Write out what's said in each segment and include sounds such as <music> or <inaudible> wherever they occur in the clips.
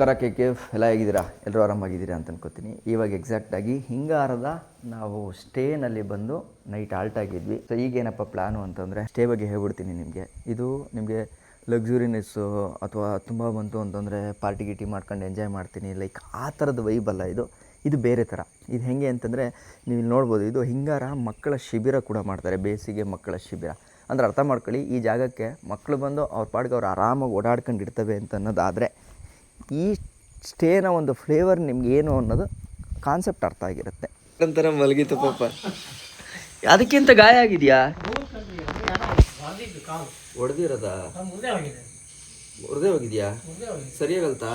ನಮಸ್ಕಾರ K K F ಎಲ್ಲ ಹೇಗಿದ್ದೀರಾ? ಎಲ್ಲರೂ ಆರಾಮಾಗಿದ್ದೀರಾ ಅಂತ ಅನ್ಕೋತೀನಿ. ಇವಾಗ ಎಕ್ಸಾಕ್ಟಾಗಿ ಹಿಂಗಾರದ ನಾವು ಸ್ಟೇನಲ್ಲಿ ಬಂದು ನೈಟ್ ಆಲ್ಟ್ ಆಗಿದ್ವಿ. ಸೊ ಈಗೇನಪ್ಪ ಪ್ಲ್ಯಾನು ಅಂತಂದರೆ ಸ್ಟೇ ಬಗ್ಗೆ ಹೇಳ್ಬಿಡ್ತೀನಿ ನಿಮಗೆ. ಇದು ನಿಮಗೆ ಲಕ್ಸುರಿನೆಸ್ಸು ಅಥವಾ ತುಂಬ ಬಂತು ಅಂತಂದರೆ ಪಾರ್ಟಿ ಗಿಟಿ ಮಾಡ್ಕೊಂಡು ಎಂಜಾಯ್ ಮಾಡ್ತೀನಿ. ಲೈಕ್ ಆ ಥರದ ವೈಬ್ ಅಲ್ಲ ಇದು. ಇದು ಬೇರೆ ಥರ ಇದು ಹೆಂಗೆ ಅಂತಂದರೆ ನೀವು ಇಲ್ಲಿ ನೋಡ್ಬೋದು, ಇದು ಹಿಂಗಾರ ಮಕ್ಕಳ ಶಿಬಿರ ಕೂಡ ಮಾಡ್ತಾರೆ. ಬೇಸಿಗೆ ಮಕ್ಕಳ ಶಿಬಿರ. ಅಂದರೆ ಅರ್ಥ ಮಾಡ್ಕೊಳ್ಳಿ, ಈ ಜಾಗಕ್ಕೆ ಮಕ್ಕಳು ಬಂದು ಅವ್ರ ಪಾಡಿಗೆ ಅವ್ರು ಆರಾಮಾಗಿ ಓಡಾಡ್ಕೊಂಡು ಇರ್ತವೆ ಅಂತ ಅನ್ನೋದಾದರೆ ಈ ಸ್ಟೇನ ಒಂದು ಫ್ಲೇವರ್ ನಿಮ್ಗೆ ಏನು ಅನ್ನೋದು ಕಾನ್ಸೆಪ್ಟ್ ಅರ್ಥ ಆಗಿರುತ್ತೆ. ಒಂಥರ ಮಲಗಿತು ಪಾಪ. ಅದಕ್ಕಿಂತ ಗಾಯ ಆಗಿದೆಯಾ? ಹೊಡೆದಿರದ ಹೊಡೆದೇ ಹೋಗಿದ್ಯಾ? ಸರಿಯಾಗಲ್ತಾ?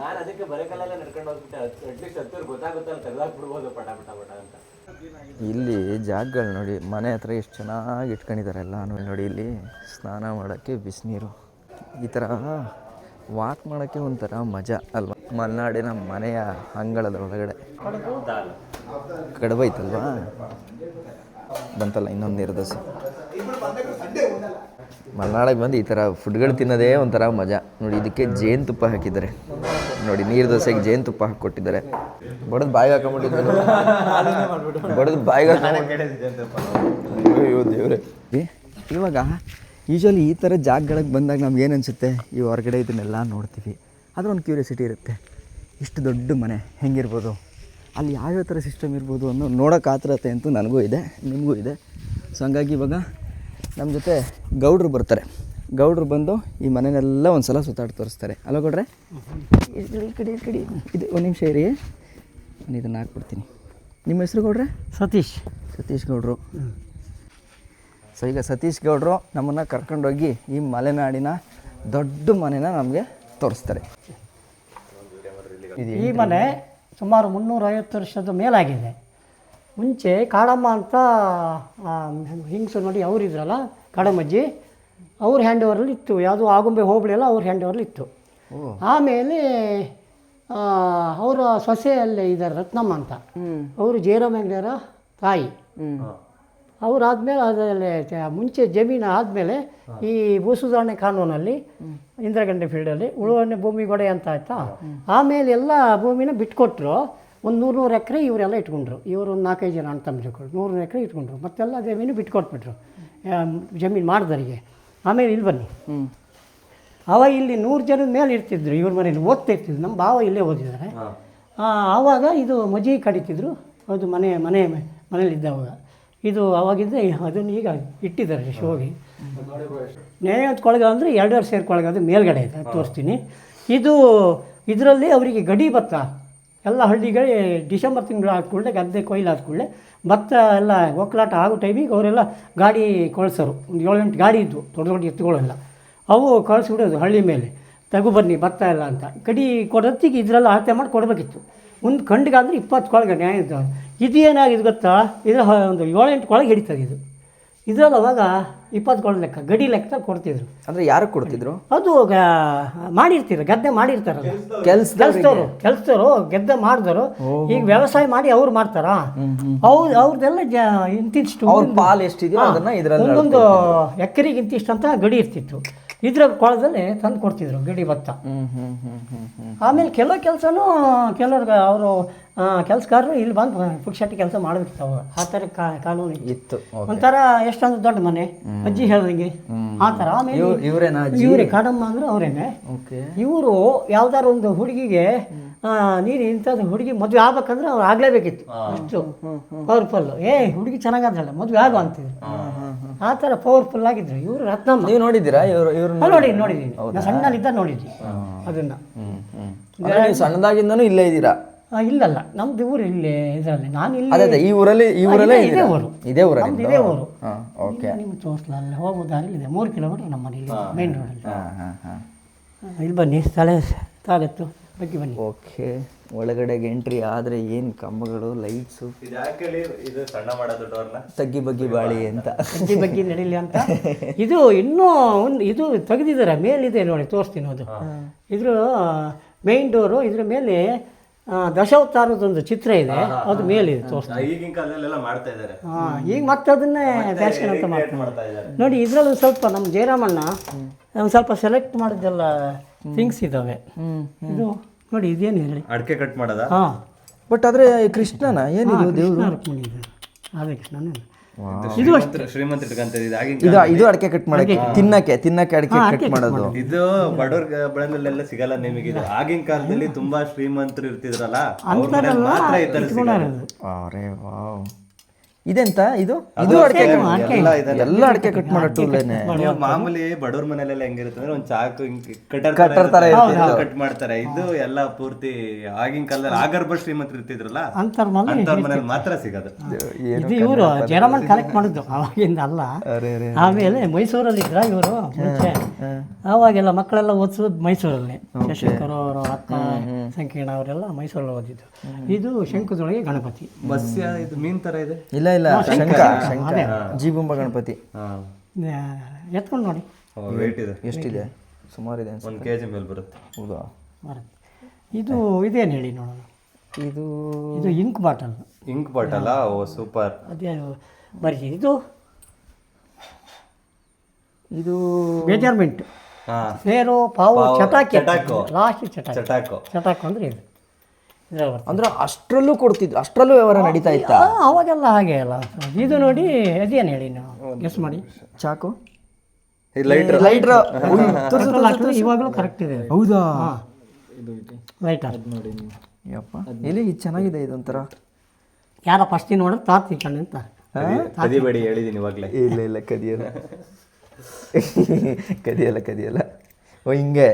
ನಾನು ಅದಕ್ಕೆ ಬರಕಲ್ಲೆಲ್ಲ ನಡ್ಕೊಂಡು ಹೋಗ್ಬಿಟ್ಟೆ. ಅಟ್ಲೀಸ್ಟ್ ಹತ್ತಿರ ಗೊತ್ತಾಗುತ್ತಲ್ಲ ತೆಗ್ದಾಕ್ ಬಿಡ್ಬೋದು ಪಟ ಪಟ ಪಟ ಅಂತ. ಇಲ್ಲಿ ಜಾಗಗಳು ನೋಡಿ, ಮನೆ ಹತ್ರ ಎಷ್ಟು ಚೆನ್ನಾಗಿ ಇಟ್ಕೊಂಡಿದ್ದಾರೆ ಎಲ್ಲ ನೋಡಿ ಇಲ್ಲಿ ಸ್ನಾನ ಮಾಡೋಕ್ಕೆ ಬಿಸಿನೀರು. ಈ ಥರ ವಾಕ್ ಮಾಡೋಕ್ಕೆ ಒಂಥರ ಮಜಾ ಅಲ್ವಾ? ಮಲೆನಾಡಿನ ಮನೆಯ ಅಂಗಳದ ಒಳಗಡೆ. ಕಡುಬು ಐತಲ್ವಾ? ಬಂತಲ್ಲ ಇನ್ನೊಂದು ನೀರು ದೋಸೆ ಮಲೆನಾಡಿಗೆ ಬಂದು ಈ ಥರ ಫುಡ್ಗಳು ತಿನ್ನೋದೇ ಒಂಥರ ಮಜಾ. ನೋಡಿ ಇದಕ್ಕೆ ಜೇನುತುಪ್ಪ ಹಾಕಿದ್ದಾರೆ. ನೋಡಿ ನೀರು ದೋಸೆಗೆ ಜೇನುತುಪ್ಪ ಹಾಕಿ ಕೊಟ್ಟಿದ್ದಾರೆ ಬಡದು ಬಾಯಿಗೆ ಹಾಕೊಂಡ್ಬಿಟ್ಟಿದ್ದಾರೆ ಬಡದು ಬಾಯಿಗೆ ಅಯ್ಯೋ ದೇವ್ರೆ. ಇವಾಗ ಯೂಶ್ವಲಿ ಈ ಥರ ಜಾಗಗಳಿಗೆ ಬಂದಾಗ ನಮ್ಗೆ ಏನು ಅನಿಸುತ್ತೆ? ಈ ಹೊರಗಡೆ ಇದನ್ನೆಲ್ಲ ನೋಡ್ತೀವಿ. ಅದರೊಂದು ಒಂದು ಕ್ಯೂರಿಯಾಸಿಟಿ ಇರುತ್ತೆ. ಇಷ್ಟು ದೊಡ್ಡ ಮನೆ ಹೆಂಗಿರ್ಬೋದು? ಅಲ್ಲಿ ಯಾವ್ಯಾವ ಥರ ಸಿಸ್ಟಮ್ ಇರ್ಬೋದು ಅನ್ನೋ ನೋಡೋಕೆ ಆತರತೆ ಅಂತೂ ನನಗೂ ಇದೆ ನಿಮಗೂ ಇದೆ. ಸೊ ಹಂಗಾಗಿ ಇವಾಗ ನಮ್ಮ ಜೊತೆ ಗೌಡ್ರು ಬರ್ತಾರೆ. ಗೌಡ್ರು ಬಂದು ಈ ಮನೆನೆಲ್ಲ ಒಂದು ಸಲ ಸುತ್ತಾಡಿ ತೋರಿಸ್ತಾರೆ. ಅಲ್ಲ ಗೌಡ್ರೆ? ಈ ಕಡೆ, ಈ ಕಡೆ. ಇದು ಒಂದು ನಿಮಿಷ ಇರಿ. ನಾನು ಇದನ್ನು ಹಾಕ್ಬಿಡ್ತೀನಿ. ನಿಮ್ಮ ಹೆಸರು ಗೌಡ್ರೆ? ಸತೀಶ್. ಸತೀಶ್ ಗೌಡ್ರು. ಸೊ ಈಗ ಸತೀಶ್ ಗೌಡ್ರು ನಮ್ಮನ್ನು ಕರ್ಕೊಂಡೋಗಿ ಈ ಮಲೆನಾಡಿನ ದೊಡ್ಡ ಮನೆನ ನಮಗೆ ತೋರಿಸ್ತಾರೆ. ಈ ಮನೆ ಸುಮಾರು ಮುನ್ನೂರೈವತ್ತು ವರ್ಷದ ಮೇಲಾಗಿದೆ. ಮುಂಚೆ ಕಾಡಮ್ಮ ಅಂತ ಹಿಂಗ್ಸು ನೋಡಿ ಅವರಿದ್ರಲ್ಲ ಕಾಡಮ್ಮಜ್ಜಿ ಅವ್ರ ಹ್ಯಾಂಡ್ ಓವರಲ್ಲಿ ಇತ್ತು. ಯಾವುದು ಆಗುಂಬೆ ಹೋಗ್ಬಿಡಲ್ಲ ಅವ್ರ ಹ್ಯಾಂಡ್ ಓವರಲ್ಲಿ ಇತ್ತು. ಆಮೇಲೆ ಅವರ ಸೊಸೆಯಲ್ಲೇ ಇದ್ದಾರೆ ರತ್ನಮ್ಮ ಅಂತ. ಅವರು ಜೇರೋ ತಾಯಿ. ಅವರಾದ್ಮೇಲೆ ಅದರಲ್ಲಿ ಮುಂಚೆ ಜಮೀನು ಆದಮೇಲೆ ಈ ಭೂ ಸುಧಾರಣೆ ಕಾನೂನಲ್ಲಿ ಇಂದ್ರಗಂಡೆ ಫೀಲ್ಡಲ್ಲಿ ಉಳುವನೆ ಭೂಮಿ ಗೊಡೆ ಅಂತ ಆಯ್ತಾ? ಆಮೇಲೆ ಎಲ್ಲ ಭೂಮಿನ ಬಿಟ್ಕೊಟ್ರು. ಒಂದು ನೂರು ನೂರು ಎಕರೆ ಇವರೆಲ್ಲ ಇಟ್ಕೊಂಡ್ರು. ಇವರು ಒಂದು ನಾಲ್ಕೈದು ಜನ ಅಣ್ಣ ತಮ್ಮ ನೂರು ನೂರು ಎಕರೆ ಇಟ್ಕೊಂಡ್ರು. ಮತ್ತೆಲ್ಲ ಜಮೀನು ಬಿಟ್ಕೊಟ್ಬಿಟ್ರು. ಜಮೀನು ಮಾಡಿದವರಿಗೆ. ಆಮೇಲೆ ಇಲ್ಲಿ ಬನ್ನಿ. ಅವ ಇಲ್ಲಿ ನೂರು ಜನದ ಮೇಲೆ ಇರ್ತಿದ್ರು. ಇವ್ರ ಮನೇಲಿ ಓದ್ತಾ ಇರ್ತಿದ್ರು. ನಮ್ಮ ಭಾವ ಇಲ್ಲೇ ಓದಿದ್ದಾರೆ ಆವಾಗ ಇದು ಮಜಿ ಕಡಿತಿದ್ರು. ಅದು ಮನೆ ಮನೆ ಮನೇಲಿದ್ದವಾಗ ಇದು ಅವಾಗಿದ್ದ ಅದನ್ನು ಈಗ ಇಟ್ಟಿದ್ದಾರೆ ಶೋಗಿ. ನ್ಯಾಯಾಂತ ಕೊಳಗ ಅಂದರೆ ಎರಡೆರಡು ಸೇರ್ ಕೊಳಗ ಅದು ಮೇಲ್ಗಡೆ ಇದೆ ತೋರಿಸ್ತೀನಿ. ಇದು ಇದರಲ್ಲಿ ಅವರಿಗೆ ಗಡಿ ಭತ್ತ ಎಲ್ಲ ಹಳ್ಳಿಗಳೇ ಡಿಸೆಂಬರ್ ತಿಂಗಳು ಆದ್ಕೊಳ್ಳೆ ಗದ್ದೆ ಕೊಯ್ಲು ಆದ್ಕೊಳ್ಳೆ ಭತ್ತ ಎಲ್ಲ ಒಕ್ಕಲಾಟ ಆಗೋ ಟೈಮಿಗೆ ಅವರೆಲ್ಲ ಗಾಡಿ ಕಳಿಸೋರು. ಒಂದು ಏಳು ಎಂಟು ಗಾಡಿ ಇದ್ವು ದೊಡ್ಡ ದೊಡ್ಡ ಎತ್ತುಗಳೆಲ್ಲ. ಅವು ಕಳಿಸ್ಬಿಡೋದು ಹಳ್ಳಿ ಮೇಲೆ. ತಗು ಬನ್ನಿ ಭತ್ತ ಎಲ್ಲ ಅಂತ. ಗಡಿ ಕೊಡತ್ತಿಗೆ ಇದರೆಲ್ಲ ಅಳತೆ ಮಾಡಿ ಕೊಡಬೇಕಿತ್ತು. ಒಂದು ಖಂಡಿಗಾದ್ರೆ ಇಪ್ಪತ್ತು ಕೊಳಗ ನ್ಯಾಯ ಇದ್ದು ಇದು ಏನಾಗಿದೆ ಗೊತ್ತಾ ಇದು ಒಂದು ಏಳೆಂಟು ಕೊಳಗೆ ಹಿಡಿತದೆ ಇದು. ಇದರಲ್ಲಿ ಅವಾಗ ಇಪ್ಪತ್ತು ಕೊಳ ಲೆಕ್ಕ ಗಡಿ ಲೆಕ್ಕ ಕೊಡ್ತಿದ್ರು. ಅಂದರೆ ಯಾರು ಕೊಡ್ತಿದ್ರು? ಅದು ಮಾಡಿರ್ತೀರ ಗದ್ದೆ ಮಾಡಿರ್ತಾರಲ್ಲ. ಕೆಲ್ಸ ಕೆಲಸದವರು ಕೆಲಸದವರು ಗೆದ್ದೆ ಮಾಡಿದವರು ಈಗ ವ್ಯವಸಾಯ ಮಾಡಿ ಅವ್ರು ಮಾಡ್ತಾರ? ಹೌದು ಅವ್ರದ್ದೆಲ್ಲ ಜ ಇಂತಿಷ್ಟು ಪಾಲ್ ಎಷ್ಟಿದೆಯೋ ಅದನ್ನ ಇದರಲ್ಲಿ ಒಂದೊಂದು ಎಕರೆಗೆ ಇಂತಿಷ್ಟು ಅಂತ ಗಡಿ ಇರ್ತಿತ್ತು. ಇದ್ರ ಕೊಳದಲ್ಲಿ ತಂದು ಕೊಡ್ತಿದ್ರು ಗಡಿ ಭತ್ತ. ಆಮೇಲೆ ಕೆಲವು ಕೆಲಸನೂ ಕೆಲವ್ರಿಗೆ ಅವರು ಕೆಲಸಗಾರರು ಇಲ್ಲಿ ಬಂದು ಪುಕ್ಷಟ್ಟಿ ಕೆಲಸ ಮಾಡಬೇಕಿತ್ತು ಅವರು ಆ ಥರ ಕಾನೂನು ಇತ್ತು. ಒಂಥರ ಎಷ್ಟೊಂದು ದೊಡ್ಡ ಮನೆ. ಅಜ್ಜಿ ಹೇಳ್ದಂಗೆ. ಆ ಥರ ಆಮೇಲೆ ಇವ್- ಇವರೇ ಕಾಡಮ್ಮ ಅಂದ್ರೆ ಅವರೇನೆ. ಇವರು ಯಾವ್ದಾರು ಒಂದು ಹುಡುಗಿಗೆ ನೀನು ಇಂಥದ್ದು ಹುಡುಗಿ ಮದುವೆ ಆಗ್ಬೇಕಂದ್ರೆ ಅವ್ರು ಆಗ್ಲೇಬೇಕಿತ್ತು. ಅಷ್ಟು ಪವರ್ಫುಲ್ ಏ ಹುಡುಗಿ ಚೆನ್ನಾಗಲ್ಲ ಮದುವೆ ಆಗು ಅಂತಿದ್ರು. ಆ ಥರ ಪವರ್ಫುಲ್ ಆಗಿದ್ರು. ಇವರು ರತ್ನಮ್ಮ. ನೀವು ನೋಡಿದ್ದೀರಾ? ಇವರು ಇವ್ರು ನೋಡಿ ನೋಡಿದ್ದೀನಿ ನಾನು ಸಣ್ಣಲ್ಲಿದ್ದ ನೋಡಿದ್ವಿ ಅದನ್ನ. ಸಣ್ಣದಾಗಿಂದನೂ ಇಲ್ಲೇ ಇದ್ದೀರಾ? ಇಲ್ಲಲ್ಲ ನಮ್ದು ಊರು ಇಲ್ಲಿ ಇದರಲ್ಲಿ. ನಾನು ಇಲ್ಲ ಅದೇ ಅದೇ ಈ ಊರಲ್ಲಿ ಈ ಊರಲ್ಲೇ ಇದೇ- ಇದೇ ಇದ್ದೀರಾ? ಊರು. ಇದೇ ಊರು ನಮ್ದು ಇದೇ ಊರು. ಹಾಂ ಓಕೆ. ನಿಮ್ಗೆ ತೋರಿಸ್ಲಾ ಅಲ್ಲಿ ಹೋಗೋ ಇದೆ ಮೂರು ಕಿಲೋಮೀಟರ್ ನಮ್ಮ ಮನೆ ಮೇನ್ ರೋಡಲ್ಲಿ ಹಾಂ ಹಾಂ ಹಾಂ ಇಲ್ಲಿ ಬನ್ನಿ ಸ್ಥಳ ತಾಗತ್ತು ಬಗ್ಗೆ ಬನ್ನಿ. ಓಕೆ. ಒಳಗಡೆಗೆ ಎಂಟ್ರಿ ಆದರೆ ಏನು ಕಂಬಗಳು ಲೈಟ್ಸು? ಇದು ಇದು ಸಣ್ಣ ಮಾಡೋದು ಡೋರ್ನ? ತಗ್ಗಿ ಬಗ್ಗಿ ಬಾಳಿ ಅಂತ. ತಗ್ಗಿ ಬಗ್ಗಿ ನಡೀಲಿ ಅಂತ. ಇದು ಇನ್ನೂ ಒಂದು ಇದು ತೆಗೆದಿದ್ದಾರೆ ಮೇಲಿದೆ ನೋಡಿ ತೋರಿಸ್ತೀನಿ ಅದು. ಇದ್ರ ಮೇನ್ ಡೋರು ಇದ್ರ ಮೇಲೆ ದಶಾವತಾರದೊಂದು ಚಿತ್ರ ಇದೆ. ಅದು ಮೇಲಿದೆ ತೋರಿಸ್ತಾರೆ ಈಗಿನ ಕಾಲದಲ್ಲೆಲ್ಲ ಮಾಡ್ತಾ ಇದ್ದಾರೆ. ಹಾಂ ಈಗ ಮತ್ತೆ ಅದನ್ನೇ ಫ್ಯಾಷನ್ ಅಂತ ಮಾಡ್ತಾರೆ ಮಾಡ್ತಾ ಇದ್ದಾರೆ. ನೋಡಿ ಇದರಲ್ಲಿ ಸ್ವಲ್ಪ ನಮ್ಮ ಜಯರಾಮಣ್ಣ ಒಂದು ಸ್ವಲ್ಪ ಸೆಲೆಕ್ಟ್ ಮಾಡಿದ್ದೆಲ್ಲ ಥಿಂಗ್ಸ್ ಇದ್ದಾವೆ ಇದು ನೋಡಿ ಇದೇನು ಹೇಳಿ? ಅಡಿಕೆ ಕಟ್ ಮಾಡೋದ? ಹಾಂ. ಬಟ್ ಆದರೆ ಕೃಷ್ಣನ ಏನಿದೆ ದೇವರು? ರುಕ್ಮಿಣಿ ಇದೆ ಇದು ಶ್ರೀಮಂತ ಇಟ್ಕೊಂತಾರೆ ಇದು ಇದು ಅಡಕೆ ಕಟ್ ಮಾಡಕ್ಕೆ ತಿನ್ನಕ್ಕೆ ತಿನ್ನಕ್ಕೆ ಅಡಿಕೆ ಕಟ್ ಮಾಡೋದು. ಇದು ಬಡವರ್ ಬಳನಲ್ಲೆಲ್ಲ ಸಿಗಲ್ಲ ನಿಮಗೆ ಇದು. ಆಗಿನ ಕಾಲದಲ್ಲಿ ತುಂಬಾ ಶ್ರೀಮಂತರು ಇರ್ತಿದ್ರಲ್ಲ ಅವ್ರ ಮಾತ್ರ ಈ ತರ ಇದೆಂತ ಇದು? ಇದು ಅಡಿಕೆ ಎಲ್ಲ ಅಡಿಕೆ ಕಟ್ ಮಾಡೋ ಟೂಲೇನೆ ನೀವು ಮಾಮೂಲಿ ಬಡವ್ರ ಮನೆಯಲ್ಲೆಲ್ಲ ಹೆಂಗಿರುತ್ತೆ ಅಂದ್ರೆ ಒಂದ್ ಚಾಕು ಕಟರ್ ಕಟರ್ ತರ ಕಟ್ ಮಾಡ್ತಾರೆ. ಇದು ಎಲ್ಲ ಪೂರ್ತಿ ಆಗಿನ ಕಾಲದಲ್ಲಿ ಆಗರ್ಭ ಶ್ರೀಮಂತರು ಇರ್ತಿದ್ರಲ್ಲ ಅಂತರ್ ಅಂತವ್ರ ಮನೇಲಿ ಮಾತ್ರ ಸಿಗೋದು. ಇದು ಇವರು ಜನಮನ್ ಕಲೆಕ್ಟ್ ಮಾಡಿದ್ದು ಅವಾಗಿಂದ ಅಲ್ಲ. ಅರೆ ಅರೆ ಆಮೇಲೆ ಮೈಸೂರಲ್ಲಿ ಇದ್ರ ಇವರು ಮುಂಚೆ. ಅವಾಗೆಲ್ಲ ಮಕ್ಕಳೆಲ್ಲ ಓದಿಸೋದು ಮೈಸೂರಲ್ಲಿ. ಶಶಿಕರ್ ಅವರು ಅಕ್ಕ ಸಂಕೀರ್ಣ ಅವರೆಲ್ಲ ಮೈಸೂರಲ್ಲಿ ಓದಿದ್ದು. ಇದು ಶಂಕುದೊಳಗೆ ಗಣಪತಿ. ಬಸ್ ಇದು ಮೀನ್ ತರ ಇದೆ? ಇಲ್ಲ ಇಲ್ಲ. ಶಂಕ ಶಂಕ ಜೀಬುಂಬ ಗಣಪತಿ. ಎತ್ಕೊಂಡು ನೋಡಿ. ವೇಟ್ ಇದೆ. ಎಷ್ಟಿದೆ? ಸುಮಾರು ಇದೆ. ಅನ್ಸುತ್ತೆ. ಜಿ ಕೆಜಿ ಮೇಲೆ ಬರುತ್ತೆ. ಹೌದಾ? ಬರುತ್ತೆ. ಇದು ಇದೇನು ಹೇಳಿ ನೋಡೋಣ. ಇದು ಇದು ink bottle. Ink bottle? Oh super. ಅದೇ ಬರೀ ಇದು. ಇದು ಮೆಜರ್ಮೆಂಟ್ ಸೇರು ಪಾವು ಚಟಾಕಿ. ಚಟಾಕು. ಲಾಸ್ಟ್ ಚಟಾಕಿ. ಚಟಾಕು. ಚಟಾಕು ಅಂದ್ರೆ ಇದು. ಅಂದ್ರೆ ಅಷ್ಟರಲ್ಲೂ ಕೊಡ್ತಿದ್ರು ಅಷ್ಟರಲ್ಲೂ ವ್ಯವಹಾರ ನಡೀತಾ ಇತ್ತು? ಅವಾಗೆಲ್ಲ ಹಾಗೆ ಅಲ್ಲ. ಇದು ನೋಡಿ ಅದೇನು ಹೇಳಿ ನಾವು? ಗೆಸ್ ಮಾಡಿ. ಚಾಕು. ಲೈಟರ್ ಲೈಟ್ರ್ ಇವಾಗಲೂ ಕರೆಕ್ಟ್ ಇದೆ ಹೌದಾ? ಲೈಟರ್ ಯಪ್ಪ. ಇಲ್ಲಿ ಇದು ಚೆನ್ನಾಗಿದೆ ಇದೊಂಥರ? ಯಾರ ಫಸ್ಟ್ ನೋಡಿದ್ರೆ ತಾತಿ ಕಣ್ಣು ಅಂತ ಕದಿಬೇಡಿ ಹೇಳಿದೀನಿ ಇವಾಗ್ಲೇ. ಇಲ್ಲ ಇಲ್ಲ ಕದಿಯಲ್ಲ <laughs> <laughs> ಕದಿಯಲ್ಲ ಕದಿಯಲ್ಲ. ಓ ಹಿಂಗೆ.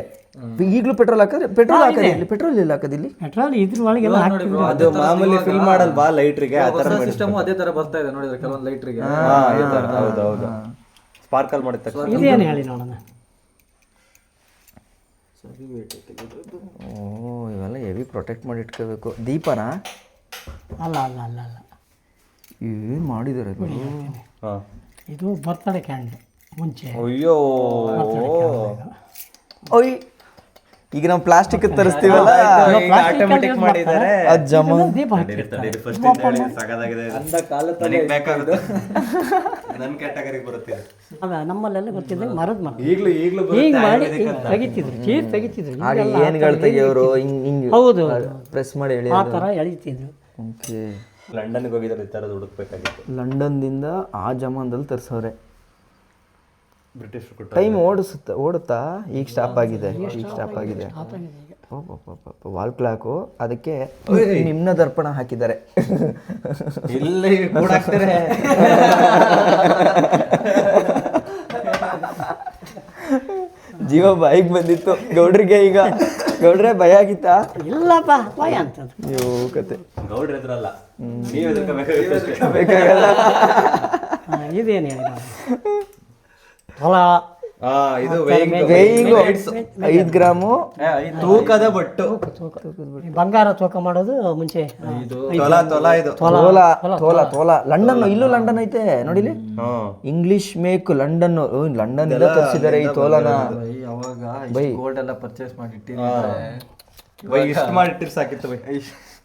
ಈಗಲೂ ಪೆಟ್ರೋಲ್ ಹಾಕಿದ್ರೆ ಪೆಟ್ರೋಲ್ ಹಾಕೋದು ಇಲ್ಲಿ ಪೆಟ್ರೋಲ್ ಇಲ್ಲ ಹಾಕೋದು ಇಲ್ಲಿ? ಪೆಟ್ರೋಲ್ ಇದ್ರ ಒಳಗೆಲ್ಲ ಹಾಕ್ತಿದ್ರು. ಅದು ಮಾಮೂಲಿ ಫಿಲ್ ಮಾಡಲ್ವಾ ಲೈಟ್ರಿಗೆ ಆ ತರ ಸಿಸ್ಟಮ್ ಅದೇ ತರ ಬರ್ತಾ ಇದೆ ನೋಡಿದ್ರೆ ಕೆಲವೊಂದು ಲೈಟ್ರಿಗೆ ಹೌದು ಹೌದು ಸ್ಪಾರ್ಕಲ್ ಮಾಡಿದ ತಕ್ಷಣ. ಇದೇನು ಹೇಳಿ ನೋಡೋಣ? ಓ ಇವೆಲ್ಲ ಹೆವಿ ಪ್ರೊಟೆಕ್ಟ್ ಮಾಡಿ ಇಟ್ಕೋಬೇಕು. ದೀಪನಾ? ಅಲ್ಲ ಅಲ್ಲ ಅಲ್ಲ ಅಲ್ಲ. ಏನು ಮಾಡಿದ್ದಾರೆ ಇದು ಹಾ. ಇದು ಬರ್ತಡೇ ಕ್ಯಾಂಡಲ್ ಮುಂಚೆ. ಅಯ್ಯೋ. ಓಯ್. ಈಗ ನಾವು ಪ್ಲಾಸ್ಟಿಕ್ ತರಿಸ್ತೀವಲ್ಲ? ಆಟೋಮೆಟಿಕ್ ಮಾಡಿದ್ದಾರೆ ಅದು ಜಮ. ದೀಪ ಹಾಕ್ತಿರ್ತಾರೆ ಫಸ್ಟ್ ಹೇಳಿ ಸಾಕಾಗಿದೆ ನನಗೆ ಬೇಕಾಗುತ್ತೆ. <laughs> ನನ್ನ ಕ್ಯಾಟಗರಿಗೆ ಬರುತ್ತೆ ಇದು. ಅದ ನಮ್ಮಲ್ಲೆಲ್ಲ ಗೊತ್ತಿದೆ ಮರದ ಮರ ಈಗಲೂ ಈಗಲೂ ಮಾಡಿ. ತೆಗಿತಿದ್ರು ಚೀಸ್ ತೆಗಿತಿದ್ರು. ಆಗ ಈಗೆಲ್ಲ ಏನ್ಗಳು ತೆಗಿಯೋರು? ಹಿಂಗ್ ಹಿಂಗ್ ಹೌದು ಪ್ರೆಸ್ ಮಾಡಿ ಹೇಳಿ ಆ ಥರ ಎಳಿತಿದ್ರು. ಓಕೆ ಲಂಡನ್ಗೆ ಹೋಗಿದ್ದಾರೆ ಈ ಥರದ್ದು ಹುಡುಕ್ಬೇಕಾಗಿತ್ತು. ಲಂಡನ್ದಿಂದ ಆ ಜಮಾನದಲ್ಲಿ ತರಿಸೋರೆ ಬ್ರಿಟಿಷ್ ಕೊಟ್ಟು ಟೈಮ್ ಓಡಿಸುತ್ತಾ ಓಡುತ್ತಾ ಈಗ ಸ್ಟಾಪ್ ಆಗಿದೆ. ಈಗ ಸ್ಟಾಪ್ ಆಗಿದೆ. ವಾಲ್ ಕ್ಲಾಕು ಅದಕ್ಕೆ ನಿಮ್ನ ದರ್ಪಣ ಹಾಕಿದ್ದಾರೆ. ಇಲ್ಲಿ ಜೀವ ಬಾಯಿಗೆ ಬಂದಿತ್ತು. ಗೌಡ್ರಿಗೆ ಈಗ ಗೌಡ್ರೆ ಭಯ ಆಗಿತ್ತಾ? ಇಲ್ಲಪ್ಪ ಭಯ ಅಂತ ಯೋ ಕತೆ. ಗೌಡ್ರ ಎದುರಲ್ಲ. ನೀವು ಆ, ಇದೇನು ಹೊಲ ಆ ಇದು weighing- ಐದು ಗ್ರಾಮು. ತೂಕದ ಬಟ್ಟು. ಈ ಬಂಗಾರ ತೂಕ ಮಾಡೋದು ಮುಂಚೆ. ತೊಲ ತೊಲ ಇದು. ತೋಲ ತೋಲ ತೋಲ ಲಂಡನ್ ಇಲ್ಲೂ ಲಂಡನ್ ಐತೆ ನೋಡಿಲಿ ಹ್ಮ್. ಇಂಗ್ಲಿಷ್ ಮೇಕ್ ಲಂಡನ್ ಲಂಡನ್ ಇಂದ ತರಿಸಿದ್ದಾರೆ ಈ ತೋಲನ. ಅವಾಗ ಗೋಲ್ಡ್ ಎಲ್ಲ ಪರ್ಚೇಸ್ ಮಾಡಿ ಇಟ್ಟಿದ್ರೆ ಬೈ ಇಷ್ಟು ಮಾಡಿಟ್ಟಿರ್ ಸಾಕಿತ್ತು ಬೈ.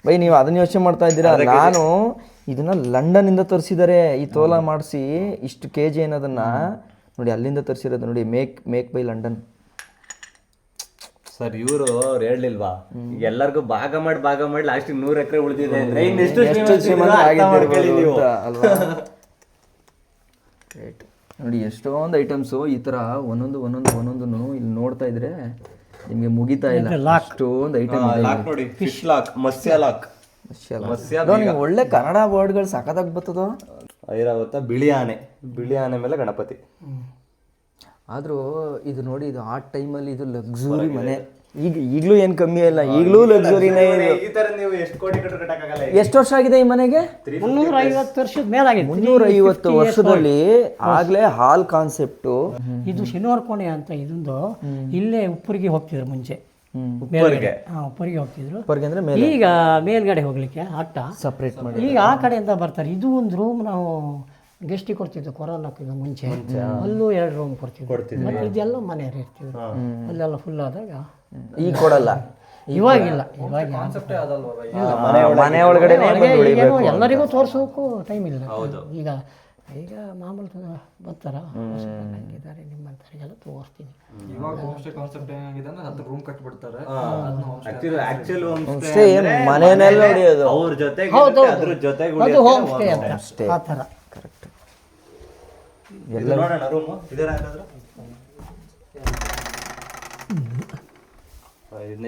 ಬೈ ನೀವು ಅದನ್ನ ಯೋಚನೆ ಮಾಡ್ತಾ ಇದ್ದೀರಾ? ನಾನು ಇದನ್ನ ಲಂಡನ್ ಇಂದ ತರಿಸಿದ್ದಾರೆ ಈ ತೋಲ ಮಾಡಿಸಿ ಇಷ್ಟು ಕೆ ಜಿ ಏನದನ್ನ. ನೋಡಿ ಅಲ್ಲಿಂದ ತರಿಸಿರೋದು ನೋಡಿ make make by London sir ಇವರು ಅವ್ರು ಹೇಳಲಿಲ್ವಾ? ಎಲ್ಲರಿಗೂ ಭಾಗ ಮಾಡಿ ಭಾಗ ಮಾಡಿ ಲಾಸ್ಟ್ ನೂರ್ ಎಕರೆ ಉಳಿದಿದೆ ಅಂದ್ರೆ ಇನ್ನೆಷ್ಟು ಎಷ್ಟು ಶ್ರೀಮಂತ ಆಗಿದ್ದಿರ್ಬೋದು ನೀವು. ಅಂತ ಅಲ್ವಾ? Great. ನೋಡಿ ಎಷ್ಟೊಂದು ಐಟಮ್ಸು ಈ ತರ ಒಂದೊಂದು ಒಂದೊಂದು ಒಂದೊಂದು ಇಲ್ಲಿ ನೋಡ್ತಾ ಇದ್ರೆ ನಿಮಗೆ ಮುಗಿತಾ ಇಲ್ಲ. ಅಷ್ಟೊಂದು ಐಟಮ್ ಲಾಕ್ ನೋಡಿ. ಫಿಶ್ ಲಾಕ್ ಮತ್ಸ್ಯ ಲಾಕ್ ಮತ್ಸ್ಯ ನೀವು ಒಳ್ಳೆ ಕನ್ನಡ ವರ್ಡ್ಗಳು ಸಖತ್ತಾಗಿ ಬರ್ತದೋ? ಐರಾವತ ಬಿಳಿ ಆನೆ ಬಿಳಿ ಆನೆ ಮೇಲೆ ಗಣಪತಿ. ಆದರೂ ಇದು ನೋಡಿ ಇದು ಆ ಟೈಮಲ್ಲಿ ಇದು ಲಕ್ಸುರಿ ಮನೆ. ಈಗ ಈಗಲೂ ಏನು ಕಮ್ಮಿ ಇಲ್ಲ ಈಗಲೂ ಲಕ್ಸುರಿನೇ ಇದು. ಈ ತರ ನೀವು ಎಷ್ಟು ಕೋಟಿ ಕಟ್ಟು ಕಟ್ಟಕ್ಕಾಗಲ್ಲ ಎಷ್ಟು ವರ್ಷ ಆಗಿದೆ ಈ ಮನೆಗೆ? ಮುನ್ನೂರ ಐವತ್ತು ವರ್ಷದ ಮೇಲಾಗಿದೆ. ಮುನ್ನೂರ ಐವತ್ತು ವರ್ಷದಲ್ಲಿ ಆಗ್ಲೇ ಹಾಲ್ ಕಾನ್ಸೆಪ್ಟು ಇದು ಶನಿವಾರ ಕೋಣೆ ಅಂತ ಇದೊಂದು ಇಲ್ಲೇ ಉಪ್ಪುರಿಗೆ ಹೋಗ್ತಿದ್ರು ಮುಂಚೆ. ಉಪ್ಪರಿಗೆ ಹಾ ಉಪ್ಪರಿಗೆ ಹೋಗ್ತಿದ್ರು ಬರ್ಗೆ ಅಂದ್ರೆ ಮೇಲೆ. ಈಗ ಮೇಲ್ಗಡೆ ಹೋಗ್ಲಿಕ್ಕೆ ಅಟ್ಟ ಸಪ್ರೇಟ್ ಮಾಡಿ ಈಗ ಆ ಕಡೆಯಿಂದ ಬರ್ತಾರೆ. ಇದು ಒಂದು ರೂಮ್ ನಾವು ಗೆಸ್ಟಿ ಕೊಡ್ತಿದ್ವಿ ಕೊರೋನಾಕ್ಕಿಂತ ಮುಂಚೆ. ಅಲ್ಲೂ ಎರಡು ರೂಮ್ ಕೊಡ್ತಿದ್ವಿ. ಮತ್ತೆ ಇದೆಲ್ಲ ಮನೆಯವ್ರು ಇರ್ತಿದ್ರು. ಅಲ್ಲೆಲ್ಲ ಫುಲ್ ಆದಾಗ. ಈಗ ಕೊಡಲ್ಲ. ಇವಾಗಿಲ್ಲ ಇವಾಗ? ಮನೆ ಒಳಗಡೆ ಎಲ್ಲರಿಗೂ ತೋರಿಸೋಕ್ಕೂ ಟೈಮ್ ಇಲ್ಲ. ಈಗ ಈಗ ಮಾಮೂಲು ಬರ್ತಾರ? ಹಂಗಿದ್ದಾರೆ ನಿಮ್ಮಂಥವ್ರಿಗೆಲ್ಲ ತೋರಿಸ್ತೀನಿ. ಇವಾಗ ಹೋಮ್ ಸ್ಟೇ ಕಾನ್ಸೆಪ್ಟ್ ಏನಾಗಿದೆ ಅಂದ್ರೆ ಹತ್ತು ರೂಮ್ ಕಟ್ಬಿಡ್ತಾರೆ. ಆಕ್ಚುಲಿ ಆಕ್ಚುಲ್ Homestay ಮನೆಯಲ್ಲಿ ಹೊಡಿಯೋದು. ಅವ್ರ ಜೊತೆಗೆ ಹೌದು ಇರುತ್ತೆ, ಅದ್ರ ಜೊತೆಗೆ ಅದು ಹೋಮ್ ಸ್ಟೇ ಅಂತ. Stay. ಆ ಥರ. ಕರೆಕ್ಟ್ ಎಲ್ಲ ನೋಡೋಣ ರೂಮ್ ಇದರ ಹಾಗಾದ್ರೆ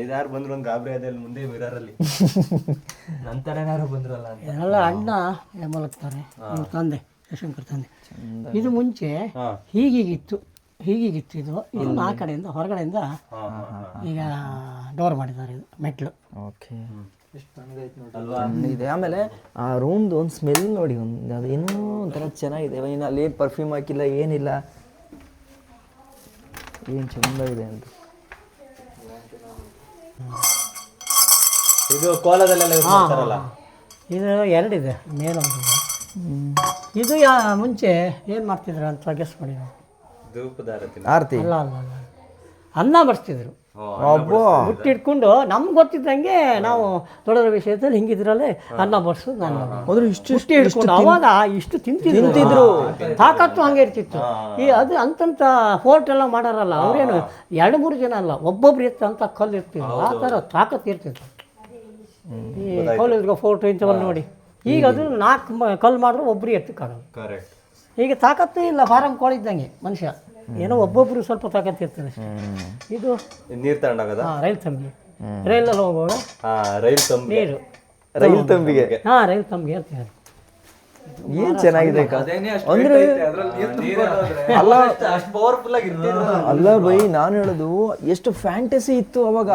ಇದಾರು ಬಂದ್ರು ಒಂದು ಗಾಬರಿ ಅದಲ್ಲಿ ಮುಂದೆ ಮಿರರ್ ಅಲ್ಲಿ <laughs> ನಂತರ ಏನಾರು ಬಂದ್ರಲ್ಲ ಅಂತ. ಎಲ್ಲ ಅಣ್ಣ ಮಲಗ್ತಾರೆ ನಮ್ಮ ತಂದೆ. ಯಶಂಕರ್ ತಂದೆ. ಇದು ಮುಂಚೆ ಹೀಗೀಗಿತ್ತು ಹೀಗೀಗಿತ್ತು ಇದು. ಇನ್ನು ಆ ಕಡೆಯಿಂದ ಹೊರಗಡೆಯಿಂದ ಈಗ ಡೋರ್ ಮಾಡಿದ್ದಾರೆ ಇದು ಮೆಟ್ಲು. ಓಕೆ. ಇದೆ ಆಮೇಲೆ ಆ ರೂಮ್ದು ಒಂದು ಸ್ಮೆಲ್ ನೋಡಿ ಒಂದು ಅದು ಇನ್ನೂ ಒಂಥರ ಚೆನ್ನಾಗಿದೆ. ಇನ್ನು ಅಲ್ಲಿ ಏನು ಪರ್ಫ್ಯೂಮ್ ಹಾಕಿಲ್ಲ ಏನಿಲ್ಲ. ಏನು ಚೆಂದಾಗಿದೆ ಅಂತ. ಇದು ಕೋಲದಲ್ಲೆಲ್ಲ ಇದು ಎರಡಿದೆ ಮೇಲೊಂದಿದೆ. ಇದು ಯಾ ಮುಂಚೆ ಏನು ಮಾಡ್ತಿದ್ರು ಅಂತ ಗೆಸ್ ಮಾಡಿ ನಾವು? ಧೂಪದಾರತಿ ಆರ್ತಿ. ಅಲ್ಲ ಅಲ್ಲ ಅಲ್ಲ. ಅನ್ನ ಬರ್ಸ್ತಿದ್ರು ಒಬ್ಬ ಹುಟ್ಟಿಟ್ಕೊಂಡು ನಮ್ಗೆ ಗೊತ್ತಿದ್ದಂಗೆ ನಾವು ದೊಡ್ಡರ ವಿಷಯದಲ್ಲಿ ಹಿಂಗಿದ್ರಲ್ಲೇ ಅನ್ನ ಬಡಿಸೋದು ನಾನು. ಅದ್ರ ಇಷ್ಟು ಇಷ್ಟು ಹಿಡ್ಕೊಂಡು ಅವಾಗ ಇಷ್ಟು ತಿಂತಿದ್ರು. ತಾಕತ್ತು ಹಂಗೆ ಇರ್ತಿತ್ತು. ಈ ಅದು ಅಂತಂತ ಫೋರ್ಟ್ ಎಲ್ಲ ಮಾಡಾರಲ್ಲ ಅವ್ರೇನು ಎರಡು ಮೂರು ಜನ ಅಲ್ಲ ಒಬ್ಬೊಬ್ರು ಇತ್ತು ಅಂತ ಕಲ್ಲು ಇರ್ತಿದ್ರು ಆ ಥರ ತಾಕತ್ತು ಇರ್ತಿತ್ತು. ಈ ಕಲ್ಲು ಫೋರ್ಟ್ ಇಂಥವನ್ನ ನೋಡಿ. ಈಗ ಅದು ನಾಲ್ಕು ಕಲ್ಲು ಮಾಡಿದ್ರು ಒಬ್ಬರು ಎತ್ತಕ್ಕಾಗಲ್ಲ ಕರೆಕ್ಟ್ ಈಗ ತಾಕತ್ತು ಇಲ್ಲ ಫಾರಂ ಕೋಳಿದ್ದಂಗೆ ಮನುಷ್ಯ. ಏನೋ ಒಬ್ಬೊಬ್ರು ಸ್ವಲ್ಪ ತಾಕತ್ತು ಇರ್ತದೆ ಇದು ನೀರು ತಗೊಂಡಾಗದ? ರೈಲ್ ತಂಬಿ ರೈಲಲ್ಲಿ ಹೋಗುವಾಗ ರೈಲ್ ತಂಬಿ ನೀರು. ರೈಲ್ ತಂಬಿಗೆ. ಹಾಂ ರೈಲ್ ತಂಬಿಗೆ ಇರ್ತೀವಿ ಏನು ಚೆನ್ನಾಗಿದೆ ಅಂದ್ರೆ ಅಲ್ಲ ಅಷ್ಟು ಪವರ್ಫುಲ್ ಅಲ್ಲ ಬೈ ನಾನು ಹೇಳೋದು ಎಷ್ಟು ಫ್ಯಾಂಟಸಿ ಇತ್ತು ಅವಾಗ.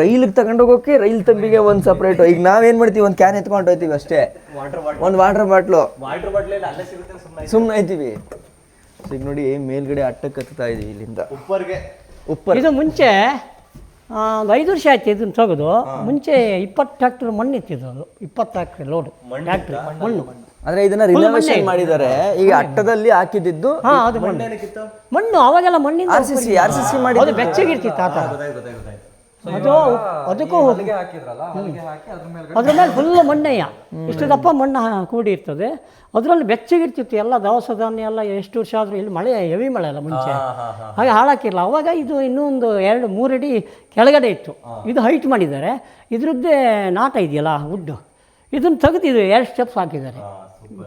ರೈಲಿಗೆ ತಗೊಂಡೋಗೋಕೆ ರೈಲ್ ತಂಬಿಗೆ ಒಂದು ಸಪ್ರೇಟ್ ಈಗ ನಾವೇನ್ ಮಾಡ್ತೀವಿ ಒಂದು ಕ್ಯಾನ್ ಎತ್ಕೊಂಡು ಹೋಯ್ತೀವಿ ಅಷ್ಟೇ. ಒಂದು ವಾಟರ್ ಬಾಟ್ಲು ವಾಟರ್ ಬಾಟ್ಲ್ ಅಲ್ಲೇ ಸಿಗುತ್ತೆ ಸುಮ್ಮನೆ ಸುಮ್ಮನೆ ಐತೀವಿ ಈಗ ನೋಡಿ ಮೇಲ್ಗಡೆ ಅಟ್ಟಕ್ಕೆ ಹತ್ತಾ ಇದೀವಿ ಇಲ್ಲಿಂದ. ಉಪ್ಪರ್ಗೆ. ಉಪ್ಪರ್. ಇದು ಮುಂಚೆ ಒಂದು ಐದು ವರ್ಷ ಆಯ್ತು ಇದನ್ನು ತೆಗೆದು. ಮುಂಚೆ ಇಪ್ಪತ್ತು ಟ್ಯಾಕ್ಟರ್ ಮಣ್ಣು ಇತ್ತಿದ್ರು ಅದು. ಇಪ್ಪತ್ತು ಟ್ಯಾಕ್ಟ್ರಿ ಲೋಡ್ ಟ್ಯಾಕ್ಟ್ರಿ ಮಣ್ಣು. ಅಂದ್ರೆ ಇದನ್ನ ರಿನೋವೇಷನ್ ಮಾಡಿದ್ದಾರೆ ಈಗ ಅಟ್ಟದಲ್ಲಿ ಹಾಕಿದ್ದು ಹಾ ಅದು ಮಣ್ಣು ಮಣ್ಣು ಅವಾಗೆಲ್ಲ ಮಣ್ಣಿನ R C C R C C ಮಾಡಿ ಅದು ಬೆಚ್ಚಗಿರ್ತಿತ್ತು ಆ ಥರ. ಅದು ಅದಕ್ಕೂ ಹಾಕಿದ್ರಲ್ಲ ಅಲ್ಲಿಗೆ ಹಾಕಿ ಅದ್ರ ಮೇಲೆ ಅದ್ರ ಮೇಲೆ ಫುಲ್ ಮಣ್ಣಯ್ಯ. ಇಷ್ಟು ದಪ್ಪ ಮಣ್ಣು ಹಾ- ಕೂಡಿ ಇರ್ತದೆ. ಅದರಲ್ಲಿ ಬೆಚ್ಚಗಿರ್ತಿತ್ತು ಎಲ್ಲ ದವಸ ಧಾನ್ಯ ಎಲ್ಲ ಎಷ್ಟು ವರ್ಷ ಆದರೂ ಇಲ್ಲಿ ಮಳೆ ಹೆವಿ ಮಳೆ ಅಲ್ಲ ಮುಂಚೆ. ಹಾಗೆ ಹಾಳಾಕಿರಲ್ಲ ಅವಾಗ ಇದು ಇನ್ನೊಂದು ಎರಡು ಮೂರಡಿ ಕೆಳಗಡೆ ಇತ್ತು. ಇದು ಹೈಟ್ ಮಾಡಿದ್ದಾರೆ. ಇದ್ರದ್ದೇ ನಾಟ ಇದೆಯಲ್ಲ ವುಡ್ಡು ಇದನ್ನು ತೆಗೆದಿದ್ದು ಎರಡು ಸ್ಟೆಪ್ಸ್ ಹಾಕಿದ್ದಾರೆ.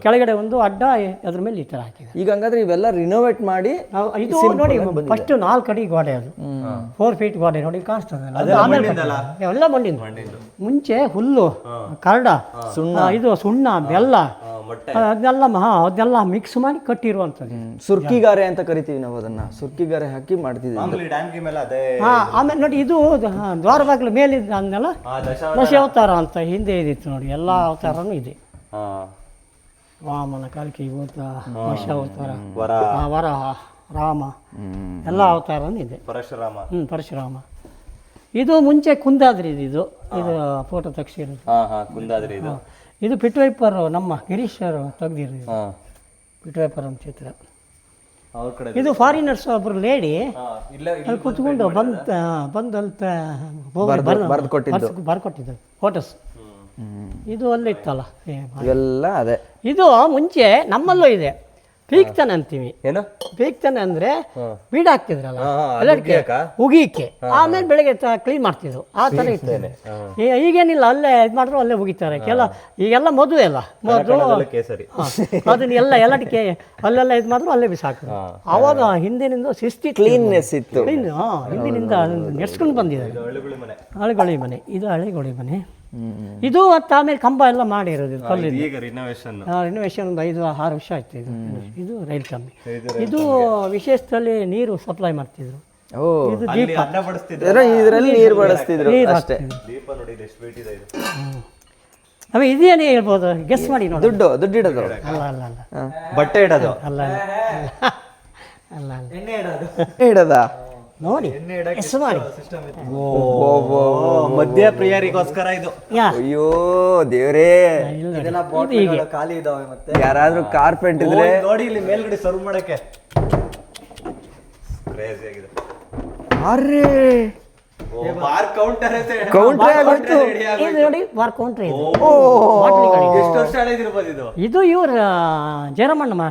ಕೆಳಗಡೆ ಒಂದು ಅಡ್ಡ ಅದ್ರ ಮೇಲೆ ಈ ಥರ ಹಾಕಿದೆ ಈಗ ಹಂಗಾದ್ರೆ ಇವೆಲ್ಲ ರಿನೋವೇಟ್ ಮಾಡಿ ನಾವು ಇದು ನೋಡಿ ಫಸ್ಟ್ ನಾಲ್ಕು ಅಡಿ ಗೋಡೆ ಅದು. ಫೋರ್ ಫೀಟ್ ಗೋಡೆ ನೋಡಿ ಕಾಸ್ಟ್ ಅದು ಆಮೇಲೆ. ಎಲ್ಲ ಮಣ್ಣಿಂದು. ಮುಂಚೆ ಹುಲ್ಲು ಕರಡ ಸುಣ್ಣ. ಇದು ಸುಣ್ಣ ಬೆಲ್ಲ ಅದನ್ನೆಲ್ಲ ಮಹಾ ಅದನ್ನೆಲ್ಲ ಮಿಕ್ಸ್ ಮಾಡಿ ಕಟ್ಟಿರುವಂಥದ್ದು. ಸುರ್ಕಿಗಾರೆ ಅಂತ ಕರಿತೀವಿ ನಾವು ಅದನ್ನ. ಸುರ್ಕಿಗಾರೆ ಹಾಕಿ ಮಾಡ್ತಿದ್ವಿ ಮಾಮೂಲಿ ಡ್ಯಾಮ್ಗೆ ಮೇಲೆ ಅದೇ ಹಾ ಆಮೇಲೆ ನೋಡಿ ಇದು ಹಾ, ದ್ವಾರ ಬಾಗಿಲು ಮೇಲಿದ್ದ ಅಂದಲ್ಲ ಆ ದಶ ದಶ ಅವತಾರ ಅಂತ ಹಿಂದೆ ಇದಿತ್ತು ನೋಡಿ ಎಲ್ಲ ಅವತಾರನೂ ಇದೆ. ಹಾ. ವಾಮನ ಕಾಲಿಕೆ ಭೂತ ವಶ ಅವತಾರ ವರ. ಆ, ವರಹ ರಾಮ ಎಲ್ಲ ಅವತಾರನೂ ಇದೆ ಪರಶುರಾಮ. ಹ್ಞೂ ಪರಶುರಾಮ. ಇದು ಮುಂಚೆ ಕುಂದಾದ್ರಿ ಇದು ಇದು ಇದು ಫೋಟೋ ತೆಗ್ಸಿರೋದು. ಹಾ ಹಾ ಕುಂದಾದ್ರಿ ಇದು. ಇದು ಪಿಟ್ವೈಪರ್ ನಮ್ಮ ಗಿರೀಶ್ ಅವರು ತೆಗ್ದಿರೋದು ಹಾ. ಪಿಟ್ವೈಪರ್ ಅಂತ ಚಿತ್ರ. ಅವ್ರ ಕಡೆ ಇದು ಫಾರಿನರ್ಸ್ ಒಬ್ರು ಲೇಡಿ ಹಾ ಇಲ್ಲ ಅಲ್ಲಿ ಕೂತ್ಕೊಂಡು ಬಂದ ಬಂದು ಅಲ್ಲಿ ಬರ್ದು ಕೊಟ್ಟಿದ್ದು. ಬರ್ಕೊಟ್ಟಿದ್ದು. ಫೋಟೋಸ್ ಇದು ಅಲ್ಲೇ ಇತ್ತಲ್ಲ? ಏ, ಇವೆಲ್ಲ ಅದೇ. ಇದು ಮುಂಚೆ ನಮ್ಮಲ್ಲೂ ಇದೆ. ಪೀಕ್ತನ ಅಂತೀವಿ. ಏನು? ಪೀಕ್ತನ ಅಂದ್ರೆ ಬೀಡ ಹಾಕ್ತಿದ್ರಲ್ಲ? ಹಾ, ಹಾ, ಅದು ಎಲ್ಲದಕ್ಕೆ ಉಗಿಯಕ್ಕ? ಉಗಿಯಕ್ಕೆ ಆಮೇಲೆ ಬೆಳಗ್ಗೆ ಕ್ಲೀನ್ ಮಾಡ್ತಿದ್ರು. ಆ ಥರ ಇತ್ತು. ಈ- ಈಗೇನಿಲ್ಲ ಅಲ್ಲೇ ಇದು ಮಾಡಿದ್ರು ಅಲ್ಲೇ ಉಗಿತಾರೆ. ಕೆಲ ಈಗೆಲ್ಲ ಮದುವೆ ಅಲ್ಲ. ಮೊದಲು ಕಣದಲ್ಲ ಕೇಸರಿ. ಅದನ್ನ ಎಲ್ಲ ಎಲ್ಲದಕ್ಕೆ ಅಲ್ಲೆಲ್ಲ ಇದು ಮಾಡಿದ್ರು ಅಲ್ಲೇ ಬಿಸಾಕಿದ್ರು ಅವಾಗ ಹಿಂದಿನಿಂದ ಶಿಸ್ತಿ ಕ್ಲೀನ್ನೆಸ್ ಇತ್ತು. ಕ್ಲೀನ್ ಹಿಂದಿನಿಂದ ನೆಡ್ಸ್ಕೊಂಡು ಬಂದಿದ್ದಾರೆ. ಹಳ್ಳಿಗುಳಿ ಮನೆ. ಹಳೆಗೊಳಿ ಮನೆ. ಇದು ಹಳೆಗೊಳಿ ಮನೆ. ಇದು ಮತ್ತು ಆಮೇಲೆ ಕಂಬ ಎಲ್ಲ ಮಾಡಿರೋದು ಇದು ಕಲ್ಲಿದ್ದು ಈಗ ರಿನೋವೇಷನ್ ರಿನೋವೇಷನ್ ಒಂದು ಐದು ಆರು ವರ್ಷ ಆಯ್ತು ಇದು. ಇದು ರೈಲ್ ಕಂಬಿ. ಇದು ವಿಶೇಷದಲ್ಲಿ ನೀರು ಸಪ್ಲೈ ಮಾಡ್ತಿದ್ರು. ಓ. ಇದು ಅಲ್ಲಿ ದೀಪ ಇದರಲ್ಲಿ ನೀರು ಬಳಸ್ತಿದ್ರು ಅಷ್ಟೇ. ದೀಪ ನೋಡಿ ಇದು ಎಷ್ಟು ಬೇಟಿದೆ ಇದು ಆಮೇಲೆ ಇದೇನೇ ಹೇಳ್ಬೋದು? ಗೆಸ್ ಮಾಡಿ ನೋಡಿ ದುಡ್ಡು ದುಡ್ಡಿಡೋದು ಅಲ್ಲ ಅಲ್ಲ ಅಲ್ಲ. ಬಟ್ಟೆ ಇಡೋದು. ಅಲ್ಲ ಅಲ್ಲ. ಅಲ್ಲ ಅಲ್ಲ ಇಡದ? ನೋಡಿ ಎಷ್ಟು ಮಾಡಿ. ಮಧ್ಯ ಪ್ರಿಯರಿಗೋಸ್ಕರ ಇದು. ಯಾ. ಅಯ್ಯೋ ದೇವ್ರೇ. ಇದೆಲ್ಲ ಬಾಟ್ಲಿಗಳು ಖಾಲಿ ಇದಾವೆ ಮತ್ತೆ. ಯಾರಾದ್ರೂ ಕಾರ್ಪೆಂಟ್ ಇದ್ರೆ ನೋಡಿ ಇಲ್ಲಿ ಮೇಲ್ಗಡೆ ಸರ್ವ್ ಮಾಡಕ್ಕೆ. ಕ್ರೇಜಿ ಆಗಿದೆ. ಅರೇ ಬಾರ್ ಕೌಂಟರ್ ಕೌಂಟ್ರೇ ಆಗೋಯ್ತು. ಇದು ನೋಡಿ ಬಾರ್ ಕೌಂಟ್ರಿ ಇದು. ಓ ಎಷ್ಟು ವರ್ಷ ಹಳೇದಿರ್ಬೋದು ಇದು? ಇದು ಇವ್ರ ಜಯರಮಣ್ಣ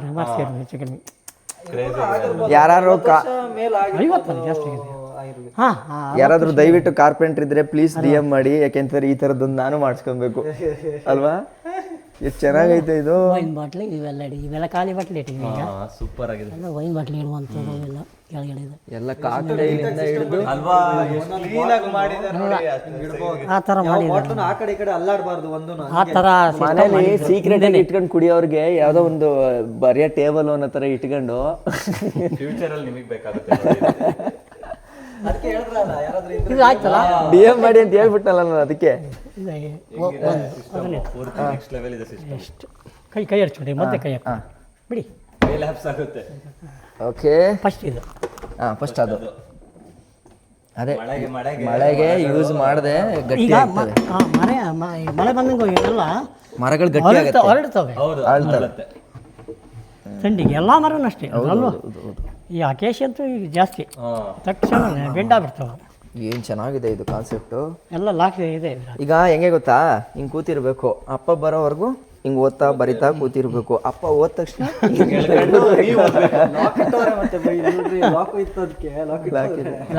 ಹೆಚ್ಚು ಕಡಿಮೆ. ಯಾರು ಕಾ ಹಾಂ ಯಾರಾದ್ರೂ ದಯವಿಟ್ಟು ಕಾರ್ಪೆಂಟರ್ ಇದ್ರೆ ಪ್ಲೀಸ್ ಡಿ ಎಂ ಮಾಡಿ ಯಾಕೆಂತಾರೆ ಈ ಥರದ್ದೊಂದು ನಾನು ಮಾಡಿಸ್ಕೊಬೇಕು. <laughs> ಅಲ್ವಾ? ಎಷ್ಟು ಚೆನ್ನಾಗೈತೆ ಇದು. ವೈನ್ ಬಾಟ್ಲಿ ಇವೆಲ್ಲ ಇಡಿ. ಇವೆಲ್ಲ ಖಾಲಿ ಬಾಟ್ಲಿ ಇಟ್ಟಿ ಈಗ. ಸೂಪರ್ ಆಗಿದೆ. ಎಲ್ಲ ವೈನ್ ಬಾಟ್ಲಿ ಇಡುವಂಥದ್ದು ಎಲ್ಲ ಕೆಳಗಡೆ ಇದೆ. ಎಲ್ಲ ಕಾಕಡೆಯಿಂದ ಹಿಡಿದು ಅಲ್ವಾ? ಕ್ಲೀನ್ ಆಗಿ ಮಾಡಿದ್ದಾರೆ ನೋಡಿ. ಅಷ್ಟು ಆ ಥರ ಮಾಡಿ ಬಾಟ್ಲನ್ನ ಆ ಕಡೆ ಈ ಕಡೆ ಅಲ್ಲಾಡಬಾರ್ದು ಒಂದು ಆ ಥರ ಮನೇಲಿ ಸೀಕ್ರೆಟ್ ಆಗಿ ಇಟ್ಕೊಂಡು ಕುಡಿಯೋರ್ಗೆ ಯಾವ್ದೋ ಒಂದು ಬರಿಯ ಟೇಬಲ್ ಅನ್ನೋ ತರ ಇಟ್ಕೊಂಡು. ಫ್ಯೂಚರ್ ಅಲ್ಲಿ ನಿಮಗೆ ಬೇಕಾಗುತ್ತೆ ಅದಕ್ಕೆ ಹೇಳಿದ್ರಲ್ಲ ಯಾರಾದ್ರೂ ಇದ್ರೆ ಇದು ಆಯ್ತಲ್ಲ? ಡಿ ಎಂ ಮಾಡಿ ಅಂತ ಹೇಳ್ಬಿಟ್ನಲ್ಲ ನಾನು ಅದಕ್ಕೆ. ನೆಕ್ಸ್ಟ್ ಲೆವೆಲ್ ಇದೆ ಸಿಸ್ಟಮ್ ಎಷ್ಟು? ಕೈ ಕೈ ಹರ್ಚ್ಬಿಡಿ ಮತ್ತೆ ಕೈ ಹಾಕಿ ಬಿಡಿ. ಲ್ಯಾಬ್ಸ್ ಆಗುತ್ತೆ. ಓಕೆ. ಫಸ್ಟ್ ಇದು. ಹಾ ಫಸ್ಟ್ ಅದು. ಅದೇ. ಮಳೆಗೆ ಮಳೆಗೆ ಯೂಸ್ ಮಾಡದೆ ಗಟ್ಟಿ ಆಗ್ತದೆ. ಮ- ಆ, ಮನೆ ಮಳೆ ಬಂದಂಗೆ ಎಲ್ಲ ಮರಗಳು ಗಟ್ಟಿ ಆಗುತ್ತೆ. ಹೊರಡ್ತವೆ. ಹೌದು ಹರಡ್ತವೆ ಥಂಡಿಗೆ ಎಲ್ಲ ಮರನೂ ಅಷ್ಟೇ. ಅಲ್ವಾ? ಈ ಅಕೇಶಿ ಅಂತೂ ಈಗ ಜಾಸ್ತಿ. ತಕ್ಷಣ ತಕ್ಷಣ ಬೆಂಡಾಗ್ಬಿಡ್ತಾವೆ. ಏನ್ ಚೆನ್ನಾಗಿದೆ ಇದು ಕಾನ್ಸೆಪ್ಟು ಎಲ್ಲ ಲಾಕ್ ಇದೆ ಈಗ ಹೆಂಗೆ ಗೊತ್ತಾ? ಹಿಂಗೆ ಕೂತಿರ್ಬೇಕು. ಅಪ್ಪ ಬರೋವರೆಗೂ ಹಿಂಗೆ ಓದ್ತಾ ಬರಿತಾ ಕೂತಿರ್ಬೇಕು. ಅಪ್ಪ ಓದ್ ತಕ್ಷಣ ಲಾಕ್ ಇಟ್ಟವ್ರೆ ಮತ್ತೆ ಬೈ ಲಾಕ್ ಇತ್ತು ಅದಕ್ಕೆ ಲಾಕ್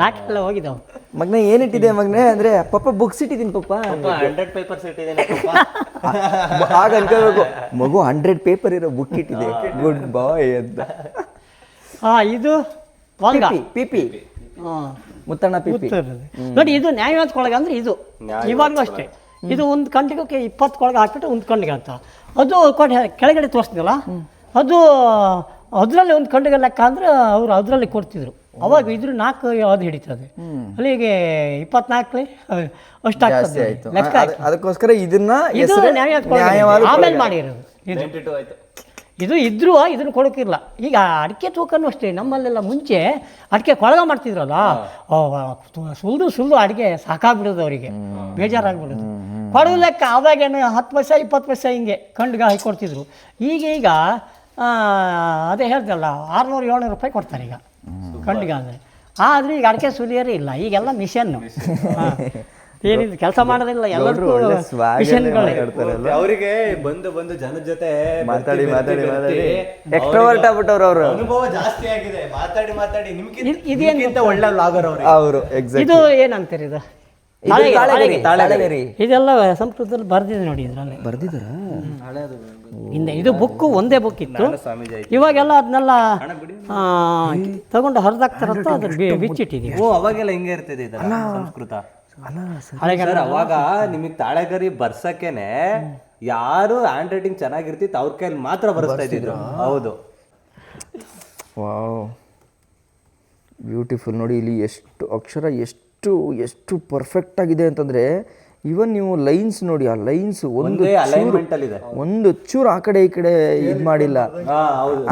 ಲಾಕ್ ಎಲ್ಲ ಹೋಗಿದ್ದಾವೆ. ಮಗ್ನೆ ಏನಿಟ್ಟಿದೆ ಮಗ್ನೆ? ಅಂದ್ರೆ ಪಪ್ಪ ಬುಕ್ಸ್ ಇಟ್ಟಿದ್ದೀನಿ ಪಪ್ಪ. ಹಂಡ್ರೆಡ್ ಪೇಪರ್ಸ್ ಇಟ್ಟಿದ್ದೀನಿ ಅನ್ಕೋಬೇಕು. ಮಗು ಹಂಡ್ರೆಡ್ ಪೇಪರ್ ಇರೋ ಬುಕ್ ಇಟ್ಟಿದೆ. ಗುಡ್ ಬಾಯ್ ಅಂತ. ಹಾ ಇದು ವಂಗ. ಪಿಪಿ ಹಾಂ. ಮುತ್ತಣ್ಣ ಪಿಪಿ ನೋಡಿ ಇದು ನ್ಯಾಯವಾದ ಕೊಳಗ ಅಂದ್ರೆ ಇದು. ಇವಾಗಲೂ ಅಷ್ಟೇ. ಇದು ಒಂದು ಕಣ್ಣಿಗೆ ಇಪ್ಪತ್ತು ಕೊಳಗ ಹಾಕ್ಬಿಟ್ಟು ಒಂದು ಕಂಡಿಗೆ ಅಂತ. ಅದು ಕೊಡ ಕೆಳಗಡೆ ತೋರಿಸ್ತಿಲ್ಲ ಅದು ಅದರಲ್ಲಿ ಒಂದು ಕಂಡಿಗೆ ಲೆಕ್ಕ ಅಂದ್ರೆ ಅವರು ಅದರಲ್ಲಿ ಕೊಡ್ತಿದ್ರು. ಅವಾಗ ಇದ್ರ ನಾಲ್ಕು ಅದು ಹಿಡಿತದೆ. ಅಲ್ಲಿಗೆ ಇಪ್ಪತ್ನಾಲ್ಕು ಅಷ್ಟು ಜಾಸ್ತಿ ಆಗ್ತದೆ ಆಯ್ತು. ಲೆಕ್ಕ ಅದ್- ಅದಕ್ಕೋಸ್ಕರ ಇದನ್ನ ಇದು ಹೆಸ್ರು ನ್ಯಾಯವಾದ ಕೊಳಗ ನ್ಯಾಯವಾದ ಆಮೇಲೆ. ಮಾಡಿರೋದು. ಇದು. ಆಯ್ತು. ಇದು ಇದ್ರೂ ಇದನ್ನು ಕೊಡೋಕ್ಕಿಲ್ಲ ಈಗ ಅಡಿಕೆ ತೂಕನೂ ಅಷ್ಟೇ ನಮ್ಮಲ್ಲೆಲ್ಲ ಮುಂಚೆ ಅಡಿಕೆ ಕೊಳಗ ಮಾಡ್ತಿದ್ರಲ್ಲ ಸುಲ್ದು ಸುಲ್ದು ಅಡಿಗೆ ಸಾಕಾಗ್ಬಿಡೋದು ಅವರಿಗೆ ಬೇಜಾರಾಗ್ಬಿಡೋದು. ಕೊಡಗು ಲೆಕ್ಕ ಅವಾಗೇನು ಹತ್ತು ಪೈಸೆ ಇಪ್ಪತ್ತು ಪೈಸೆ ಹಿಂಗೆ ಕಂಡ್ಗೆ ಹಾಕೊಡ್ತಿದ್ರು ಈಗ ಈಗ ಅದೇ ಹೇಳ್ದಲ್ಲ ಆರುನೂರು ಏಳ್ನೂರು ರೂಪಾಯಿ ಕೊಡ್ತಾರೆ ಈಗ ಕಂಡ್ಗೆ ಅಂದರೆ ಆದರೆ ಈಗ ಅಡಿಕೆ ಸುಲಿಯೋರೇ ಇಲ್ಲ ಈಗೆಲ್ಲ ಮಿಷನ್ನು. ಏನಿದು? ಕೆಲಸ ಮಾಡೋದಿಲ್ಲ ಎಲ್ಲರೂ ಅವರಿಗೆ ಬಂದು ಬಂದು ಜನದ ಜೊತೆ ಮಾತಾಡಿ ಮಾತಾಡಿ ಮಾತಾಡಿ. ಎಕ್ಸ್ಟ್ರೋವರ್ಟ್ ಆಗ್ಬಿಟ್ಟವ್ರು ಅವರು. ಅನುಭವ ಜಾಸ್ತಿ ಆಗಿದೆ. ಮಾತಾಡಿ ಮಾತಾಡಿ. ನಿಮ್ಗಿಂತ ಒಳ್ಳೆ ಲಾಗರ್ ಅವರು ಅವರು ಎಕ್ಸಾಕ್ಟ್ ಇದು ಏನಂತೀರಿ ಇದು? ಇದೆಲ್ಲ ಸಂಸ್ಕೃತದಲ್ಲಿ ಬರ್ದಿದೆ ನೋಡಿ ಇದ್ರಲ್ಲಿ. ಬರ್ದಿದ್ರ ಹಿಂದೆ ಇದು ಬುಕ್ಕು ಒಂದೇ ಬುಕ್ ಇತ್ತು. ಇವಾಗೆಲ್ಲ ಅದನ್ನೆಲ್ಲ ತಗೊಂಡು ಹರಿದಾಗ್ತಾರಂತ ಬಿಚ್ಚಿಟ್ಟಿದ್ದೀವಿ. ಓ ಅವಾಗೆಲ್ಲ ಹಿಂಗೆ ಇರ್ತದೆ ಇದೆಲ್ಲ ಸಂಸ್ಕೃತ. ಸರ್ ಅವಾಗ ನಿಮಗೆ ತಾಳೆಗರಿ ಬರ್ಸಕ್ಕೇನೆ ಯಾರು ಹ್ಯಾಂಡ್ ರೈಟಿಂಗ್ ಚೆನ್ನಾಗಿರ್ತಿತ್ತು ಅವ್ರ ಕೈಯಲ್ಲಿ ಮಾತ್ರ ಬರ್ಸ್ತಾ ಇದ್ದಿದ್ರು. ಹೌದು. ವಾವ್. ಬ್ಯೂಟಿಫುಲ್ ನೋಡಿ ಇಲ್ಲಿ ಎಷ್ಟು ಅಕ್ಷರ ಎಷ್ಟು ಎಷ್ಟು ಪರ್ಫೆಕ್ಟ್ ಆಗಿದೆ ಅಂತಂದ್ರೆ ಇವನ್ ನೀವು ಲೈನ್ಸ್ ನೋಡಿ ಆ ಲೈನ್ಸ್ ಒಂದು ಒಂದೇ ಚೂರು ಆ ಕಡೆ ಈ ಕಡೆ ಇದು ಮಾಡಿಲ್ಲ.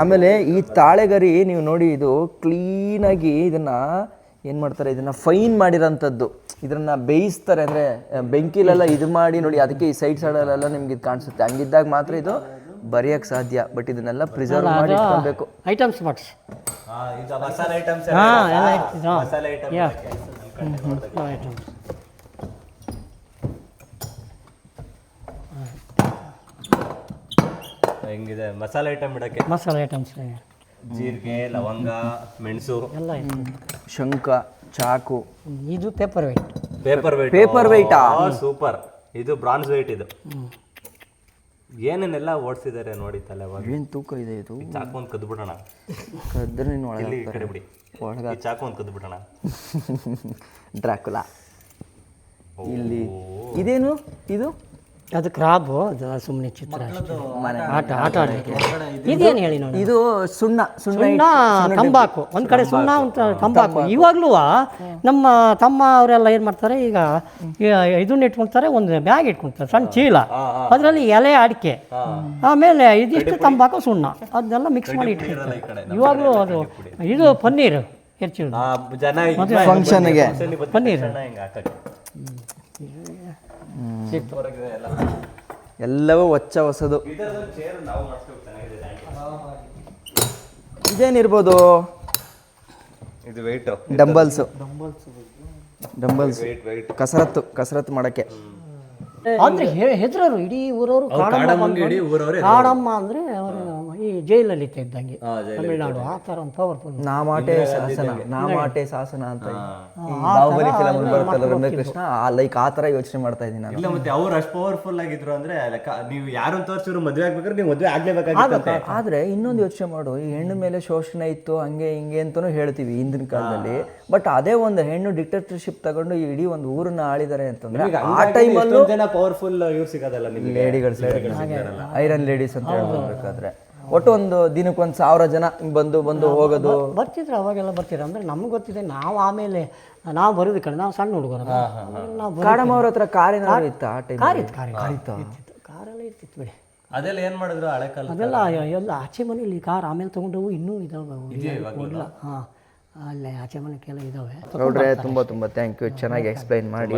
ಆಮೇಲೆ ಈ ತಾಳೆಗರಿ ನೀವು ನೋಡಿ ಇದು ಕ್ಲೀನಾಗಿ ಇದನ್ನ ಏನು ಮಾಡ್ತಾರೆ ಇದನ್ನ ಫೈನ್ ಮಾಡಿರೋಂಥದ್ದು. ಇದನ್ನ ಬೇಯಿಸ್ತಾರೆ ಅಂದ್ರೆ ಬೆಂಕಿಲೆಲ್ಲ ಇದು ಮಾಡಿ ನೋಡಿ ಅದಕ್ಕೆ ಈ ಸೈಡ್ ಸೈಡಲ್ಲೆಲ್ಲ ನಿಮ್ಗೆ ಇದು ಕಾಣಿಸುತ್ತೆ. ಹಂಗಿದ್ದಾಗ ಮಾತ್ರ ಇದು ಬರೆಯಕ್ ಸಾಧ್ಯ ಬಟ್ ಇದನ್ನೆಲ್ಲ ಪ್ರಿಸರ್ವ್ ಮಾಡಿ ಇಟ್ಕೋಬೇಕು. ಐಟಮ್ಸ್ ಐಟಮ್ಸ್ ಹೆಂಗಿದೆ? ಮಸಾಲೆ ಐಟಮ್ ಇಡಕ್ಕೆ? ಮಸಾಲೆ ಐಟಮ್ಸ್ ಜೀರಿಗೆ ಲವಂಗ ಮೆಣಸು. ಎಲ್ಲ ಇದೆ. ಶಂಖ ಚಾಕು. ಇದು paper weight paper weight paper weight ಆ? ಸೂಪರ್ ಇದು ಬ್ರಾನ್ಸ್ ವೈಟ್ ಇದು. ಏನೇನೆಲ್ಲ ಓಡಿಸಿದ್ದಾರೆ ನೋಡಿ ತಲೆ ಏನು ತೂಕ ಇದೆ ಇದು? ಚಾಕು ಒಂದು ಕದ್ದು ಬಿಡೋಣ ಕದ್ರೆ ನೀನು ಒಳಗೆ ಕಡೆ ಬಿಡಿ. ಒಳಗೆ ಚಾಕು ಒಂದು ಕದ್ದು ಬಿಡೋಣ <laughs> ಡ್ರಾಕುಲಾ ಇಲ್ಲಿ. ಇದೇನು? ಇದು? ಅದು ಕ್ರಾಬು ಅದು ಸುಮ್ಮನೆ ಚಿತ್ರ ಅಷ್ಟೇ. ಆಟ. ಆಟ ಆಡಲಿಕ್ಕೆ ಇದೇನು ಹೇಳಿ ನೋಡಿ. ಇದು ಸುಣ್ಣ ಸುಣ್ಣ ಸುಣ್ಣ ತಂಬಾಕು. ಒಂದು ಕಡೆ ಸುಣ್ಣ ಒಂದು ತಂಬಾಕು. ಇವಾಗಲೂ ನಮ್ಮ ತಮ್ಮ ಅವರೆಲ್ಲ ಏನು ಮಾಡ್ತಾರೆ ಈಗ ಈ- ಇದನ್ನ ಇಟ್ಕೊಳ್ತಾರೆ ಒಂದು ಬ್ಯಾಗ್ ಇಟ್ಕೊಳ್ತಾರೆ ಸಣ್ಣ ಚೀಲ. ಅದರಲ್ಲಿ ಎಲೆ ಅಡಿಕೆ. ಆಮೇಲೆ ಇದಿಷ್ಟು ತಂಬಾಕು ಸುಣ್ಣ. ಅದನ್ನೆಲ್ಲ ಮಿಕ್ಸ್ ಮಾಡಿ ಇಟ್ಕೊಳ್ತಾರೆ ಇವಾಗಲೂ ಅದು ಇದು ಪನ್ನೀರ್ ಹೆಚ್ಚು ಜನ ಫಂಕ್ಷನ್ಗೆ ಪನ್ನೀರ್ ಹಿಂಗೆ ಹಾಕಕ್ಕೆ ಹೊರಗಿದೆ ಎಲ್ಲ. ಎಲ್ಲವೂ ಹೊಚ್ಚ ಹೊಸದು. ಇದರದ್ದು ಚೇರು ನಾವು ಮಾಡಿಸ್ಬೇಕು ಚೆನ್ನಾಗಿದೆ ಇದೇನಿರ್ಬೋದು? ಇದು ವೆಯ್ಟ್ ಡಂಬಲ್ಸು ಡಂಬಲ್ಸ್ ಕಸರತ್ತು ಕಸರತ್ತು ಮಾಡಕ್ಕೆ. ಅಂದ್ರೆ ಹೆ- ಹೆದ್ರರು ಇಡೀ ಊರವರು ಕಾಡಮ್ಮ ಅಂದ್ರೆ ಅವರು ಈ ಜೈಲಲ್ಲಿ ಇದ್ದಂಗೆ. ತಮಿಳ್ನಾಡು. ಆ ಥರ ಒಂದು ಪವರ್ಫುಲ್ ನಾಮಾಟೆ ಶಾಸನ ನಾಮಾಟೆ ಶಾಸನ ಅಂತ ಬಾಹುಬಲಿ ಫಿಲಮ್ ಬರುತ್ತಲ್ಲ ರಮ್ಯಕೃಷ್ಣ ಆ ಲೈಕ್ ಆ ಥರ ಯೋಚನೆ ಮಾಡ್ತಾ ಇದ್ದೀನಿ ಇಲ್ಲ ಮತ್ತೆ ಅವ್ರು ಅಷ್ಟು ಪವರ್ಫುಲ್ ಆಗಿದ್ರು ಅಂದ್ರೆ ನೀವು ಯಾರು ತೋರಿಸಿದ್ರು ಮದುವೆ ಆಗ್ಬೇಕಾದ್ರೆ ನೀವು ಮದುವೆ ಆಗ್ಲೇಬೇಕಾಗುತ್ತೆ ಆದ್ರೆ ಇನ್ನೊಂದು ಯೋಚನೆ ಮಾಡು. ಈ ಹೆಣ್ಣು ಮೇಲೆ ಶೋಷಣೆ ಇತ್ತು ಹಂಗೆ ಹಿಂಗೆ ಅಂತಾನು ಹೇಳ್ತೀವಿ ಹಿಂದಿನ ಕಾಲದಲ್ಲಿ. ಬಟ್ ಅದೇ ಒಂದು ಹೆಣ್ಣು ಡಿಕ್ಟೇಟರ್ಶಿಪ್ ತಗೊಂಡು ಈ ಇಡೀ ಒಂದು ಊರನ್ನ ಆಳಿದ್ದಾರೆ ಅಂತಂದ್ರೆ ಆ ಟೈಮಲ್ಲೂ ಜನ ಪವರ್ಫುಲ್ ಇವ್ರು ಸಿಗೋದಲ್ಲ ನಿಮಗೆ? ಲೇಡಿಗಳು ಐರನ್ ಲೇಡೀಸ್ ಅಂತ ಹೇಳ್ಬೇಕಾದ್ರೆ ಒಟ್ಟು ಒಂದು ದಿನಕ್ಕೆ ಒಂದು ಸಾವಿರ ಜನ ಬಂದು ಬಂದು ಹೋಗೋದು. ಬರ್ತಿದ್ರು ಅವಾಗೆಲ್ಲ ಬರ್ತಿದ್ರು. ಅಂದ್ರೆ ನಮ್ಗೆ ಗೊತ್ತಿದೆ ನಾವು ಆಮೇಲೆ ನಾವು ಬರೋದು ಕಡೆ ನಾವು ಸಣ್ಣ ಹುಡುಗರು ನಾವು ಬರೋದು- ಕಾಡಮ್ಮ ಅವ್ರ ಹತ್ರ ಕಾರ್ ಏನಾದ್ರು ಇತ್ತ ಆ ಟೈಮ್ ಕಾರ್ ಇತ್ತು ಕಾರ್ ಇತ್ತು. ಇತ್ತಿತ್ತು. ಕಾರೆಲ್ಲ ಇರ್ತಿತ್ತು ಬಿಡಿ. ಅದೆಲ್ಲ ಏನ್ ಮಾಡಿದ್ರು? ಹಳೆ ಕಾಲ ಅದೆಲ್ಲ ಎಲ್ಲ ಆಚೆ ಮನೇಲಿ ಕಾರ್ ಆಮೇಲೆ ತಗೊಂಡವು ಇನ್ನೂ ಇದಾವೆ. ಹಾಂ. ಅಲ್ಲೇ ಆಚೆ ಮನೆಗೆಲ್ಲ ಇದಾವೆ ನೋಡ್ರೆ ತುಂಬಾ ತುಂಬಾ ಥ್ಯಾಂಕ್ ಯು ಚೆನ್ನಾಗಿ ಎಕ್ಸ್ಪ್ಲೈನ್ ಮಾಡಿ.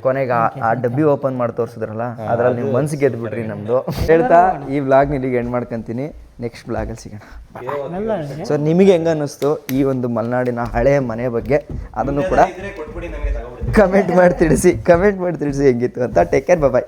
ಕೊನೆಗೆ ಆ- ಆ ಡಬ್ಬಿ ಓಪನ್ ಮಾಡಿ ತೋರಿಸಿದ್ರಲ್ಲ ಅದ್ರಲ್ಲಿ ನೀವು ಮನ್ಸು ಬಿಡ್ರಿ ನಮ್ಮದು ಹೇಳ್ತಾ ಈ ವ್ಲಾಗ್ ಇಲ್ಲಿಗೆ ಎಂಡ್ ಮಾಡ್ಕೊಂತೀನಿ. ನೆಕ್ಸ್ಟ್ ವ್ಲಾಗಲ್ಲಿ ಸಿಗೋಣ. ಸೊ ನಿಮಗೆ ಹೆಂಗ ಅನ್ನಿಸ್ತು ಈ ಒಂದು ಮಲೆನಾಡಿನ ಹಳೆಯ ಮನೆ ಬಗ್ಗೆ? ಅದನ್ನು ಕೂಡ ಕಮೆಂಟ್ ಮಾಡಿ ತಿಳಿಸಿ. ಕಮೆಂಟ್ ಮಾಡಿ ತಿಳಿಸಿ ಹೆಂಗಿತ್ತು ಅಂತ. Take care bye